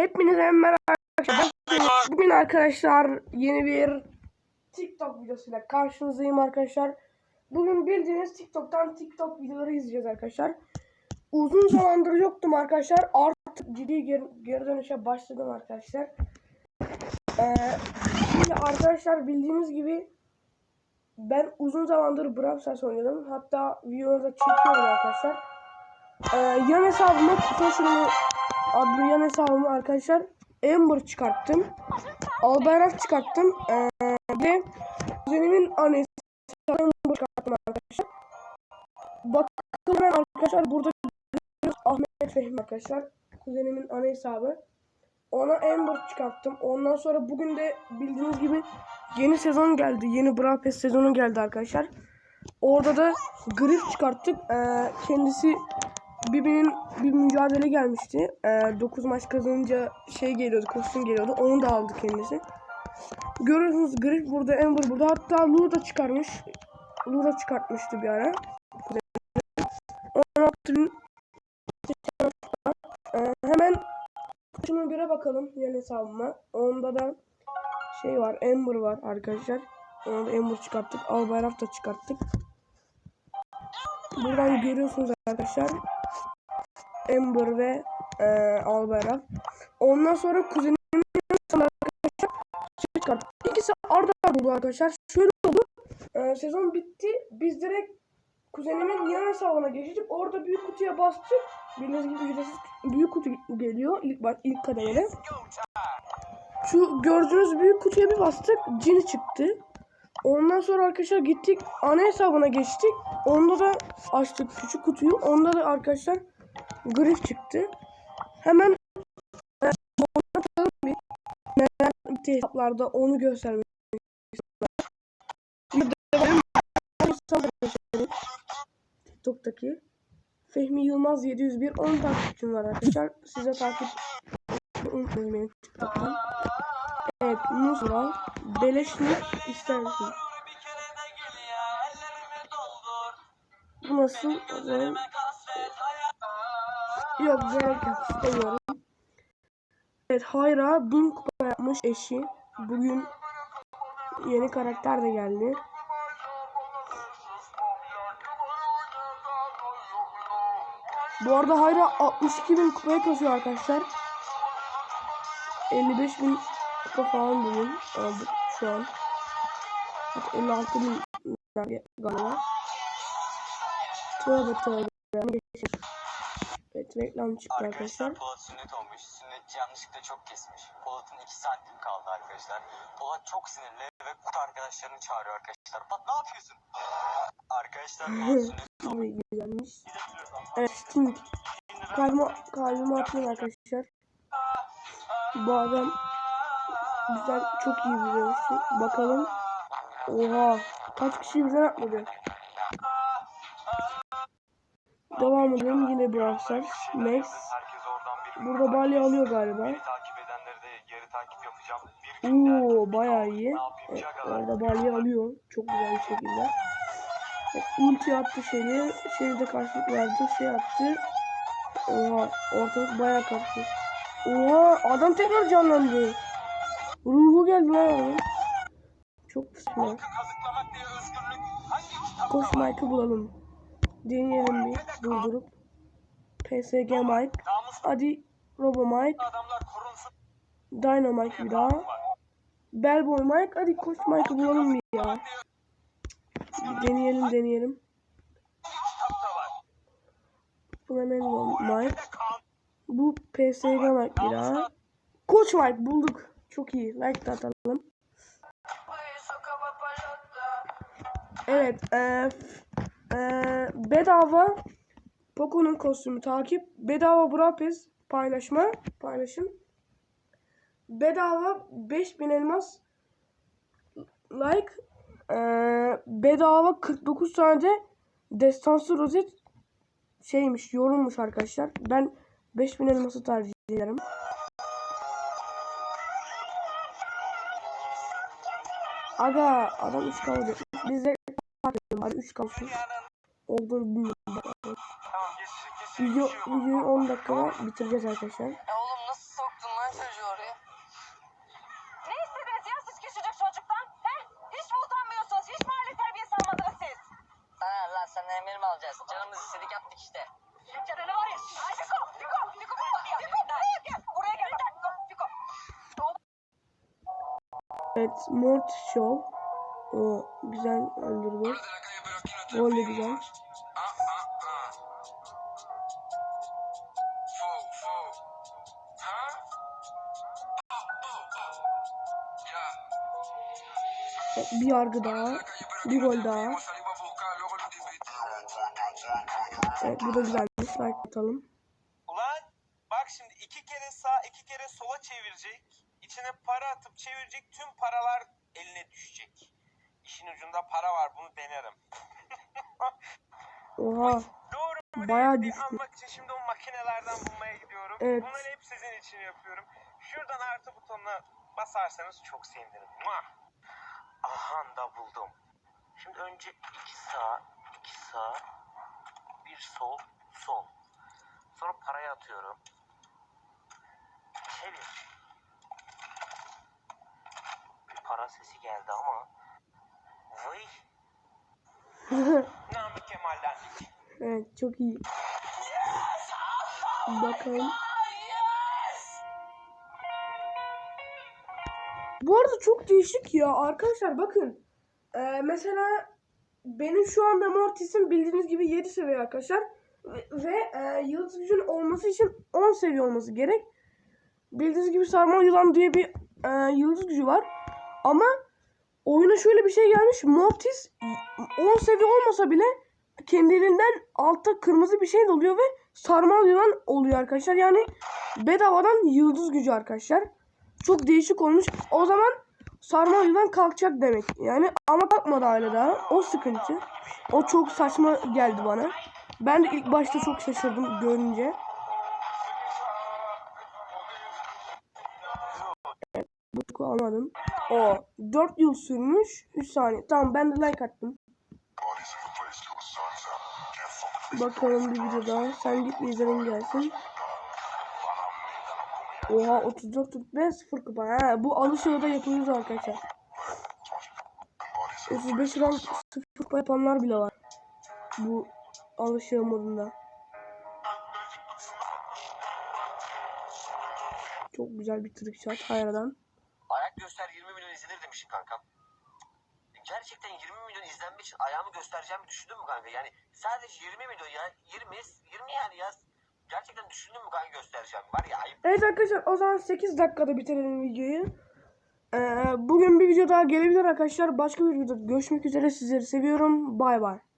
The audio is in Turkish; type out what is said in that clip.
Hepinize merhaba arkadaşlar. Bugün, arkadaşlar yeni bir TikTok videosuyla karşınızdayım arkadaşlar. Bugün bildiğiniz TikTok'tan TikTok videoları izleyeceğiz arkadaşlar. Uzun zamandır yoktum arkadaşlar. Artık ciddi geri, geri dönüşe başladım arkadaşlar. Ee, şimdi arkadaşlar bildiğiniz gibi ben uzun zamandır Brawl Stars oynadım. Hatta videoları da çekiyorum arkadaşlar. Ee, yan hesabıma Kutoş'un adlı hesabımı arkadaşlar Amber çıkarttım. Albayrak çıkarttım. Ee, ve kuzenimin annesi Amber çıkarttım arkadaşlar. Bakın arkadaşlar burada Ahmet Fehmi arkadaşlar. Kuzenimin ana hesabı. Ona Amber çıkarttım. Ondan sonra bugün de bildiğiniz gibi yeni sezon geldi. Yeni Brawl Pass sezonu geldi arkadaşlar. Orada da Griff çıkarttık. Ee, kendisi birbirinin bir mücadele gelmişti. Ee, 9 maç kazanınca şey geliyordu, kostüm geliyordu. Onu da aldı kendisi. Görüyorsunuz Griff burada, Amber burada. Hatta Lu da çıkarmış. Lu da çıkartmıştı bir ara. 16 bin ee, hemen şunu bire bakalım yan hesabıma. Onda da şey var, Amber var arkadaşlar. Onu da Amber çıkarttık. Albayrak da çıkarttık. Buradan görüyorsunuz arkadaşlar. Amber ve e, Albayrak. Ondan sonra kuzenimin arkadaşlar şey çıkarttık. İkisi arda oldu arkadaşlar. Şöyle oldu. E, sezon bitti. Biz direkt kuzenimin yan hesabına geçtik. Orada büyük kutuya bastık. Bildiğiniz gibi ücretsiz büyük kutu geliyor ilk bak ilk kademede. Şu gördüğünüz büyük kutuya bir bastık. Cini çıktı. Ondan sonra arkadaşlar gittik ana hesabına geçtik. Onda da açtık küçük kutuyu. Onda da arkadaşlar grif çıktı. Hemen bir neler bitti onu göstermek. TikTok'taki Fehmi Yılmaz 701 10 takipçim var arkadaşlar. Size takip unutmayın benim TikTok'tan. Evet, Nusra, Beleşnik ister misiniz? Bu nasıl? O zaman... Yok gerek yok istemiyorum. Evet Hayra 1000 kupa yapmış eşi. Bugün yeni karakter de geldi. Bu arada Hayra 62 bin kupaya kasıyor arkadaşlar. 55 bin kupa falan bugün aldık şu an. Hatta 56 bin galiba. Tövbe tövbe. Reklam çıktı arkadaşlar. Arkadaşlar Polat sünnet olmuş. Sünnetçi yanlışlıkla çok kesmiş. Polat'ın 2 santim kaldı arkadaşlar. Polat çok sinirli ve kurt arkadaşlarını çağırıyor arkadaşlar. Polat ne yapıyorsun? Arkadaşlar Polat sünnet Bu güzelmiş. Evet Sting. Kalbime, kalbime atayım arkadaşlar. Bu adam güzel çok iyi bir dövüşçü. Bakalım. Oha. Kaç kişi birden atladı. Devam edelim yine Brawl Stars. Max. Burada balya alıyor galiba. Oo bayağı iyi. Evet, orada balya alıyor. Çok güzel bir şekilde. Evet, ulti attı şeyi. Şeyi de karşılık verdi. Şey attı. Oha ortalık bayağı karıştı. Oha adam tekrar canlandı. Ruhu geldi lan. Çok kitap? Koş Mike'ı bulalım. Deneyelim bir durdurup. PSG Mike. Hadi Robo Mike. korunsun. Dynamite bir daha. Bellboy Mike. Hadi koş Mike'ı bulalım bir ya. Deneyelim deneyelim. Flamingo Mike. Bu PSG Mike bir daha. Koç Mike bulduk. Çok iyi. Like de atalım. Evet. eee eee bedava Poco'nun kostümü takip. Bedava Pass paylaşma. Paylaşım. Bedava 5000 elmas like. eee bedava 49 tane de destansı rozet şeymiş yorulmuş arkadaşlar. Ben 5000 elması tercih ederim. Aga adam 3 kaldı. Biz kaldım. Hadi 3 kalsın. Olur mu? Video, videoyu 10 dakikada bitireceğiz arkadaşlar. E oğlum nasıl soktun lan çocuğu oraya? Ne istediniz ya siz küçücük çocuktan? He? Hiç mi utanmıyorsunuz? Hiç mi aile terbiyesi almadınız siz? Ha lan sen emir mi alacağız? Canımız istedik yaptık işte. Canını var ya. Ay Fiko! Fiko! Fiko! Fiko! Fiko! Buraya gel! Buraya gel! Fiko! Fiko! Evet, Mort Show. O güzel öldürdü. Gol güzel. Bir yargı daha. Bir gol daha. Evet bu da güzelmiş. Like atalım. Ulan bak şimdi iki kere sağ iki kere sola çevirecek. İçine para atıp çevirecek tüm paralar eline düşecek. İşin ucunda para var bunu denerim. Oha. Doğru Bayağı düştü. almak için şimdi o makinelerden bulmaya gidiyorum. Evet. Bunları hep sizin için yapıyorum. Şuradan artı butonuna basarsanız çok sevinirim. Muah! Aha da buldum. Şimdi önce iki sağ, iki sağ, bir sol, sol. Sonra parayı atıyorum. Çevir. Bir para sesi geldi ama. Vay. Evet çok iyi. Bakalım. Bu arada çok değişik ya arkadaşlar bakın. Ee, mesela benim şu anda Mortis'im bildiğiniz gibi 7 seviye arkadaşlar. Ve e, yıldız gücün olması için 10 seviye olması gerek. Bildiğiniz gibi sarmal yılan diye bir e, yıldız gücü var. Ama oyuna şöyle bir şey gelmiş. Mortis 10 seviye olmasa bile kendiliğinden altta kırmızı bir şey oluyor ve sarmal yılan oluyor arkadaşlar. Yani bedavadan yıldız gücü arkadaşlar. Çok değişik olmuş. O zaman sarmal yılan kalkacak demek. Yani ama kalkmadı hala daha. O sıkıntı. O çok saçma geldi bana. Ben de ilk başta çok şaşırdım görünce. Evet, almadım. O 4 yıl sürmüş. 3 saniye. Tamam ben de like attım. Bakalım bir video daha. Sen git bir izlenim gelsin. Oha 34 ve 0 kupa. Ha, bu alışıyorda yapıyoruz arkadaşlar. 35 rank 0 kupa yapanlar bile var. Bu alışıyor modunda. Çok güzel bir trick shot hayradan. Ayak göster 20 milyon izlenir demişim kankam. Gerçekten 20 için ayağımı göstereceğimi düşündün mü kanka? Yani sadece 20 milyon ya 20 20 yani ya. Gerçekten düşündün mü kanka göstereceğim? Var ya ayıp. Evet arkadaşlar o zaman 8 dakikada bitirelim videoyu. Ee, bugün bir video daha gelebilir arkadaşlar. Başka bir videoda görüşmek üzere. Sizleri seviyorum. Bay bay.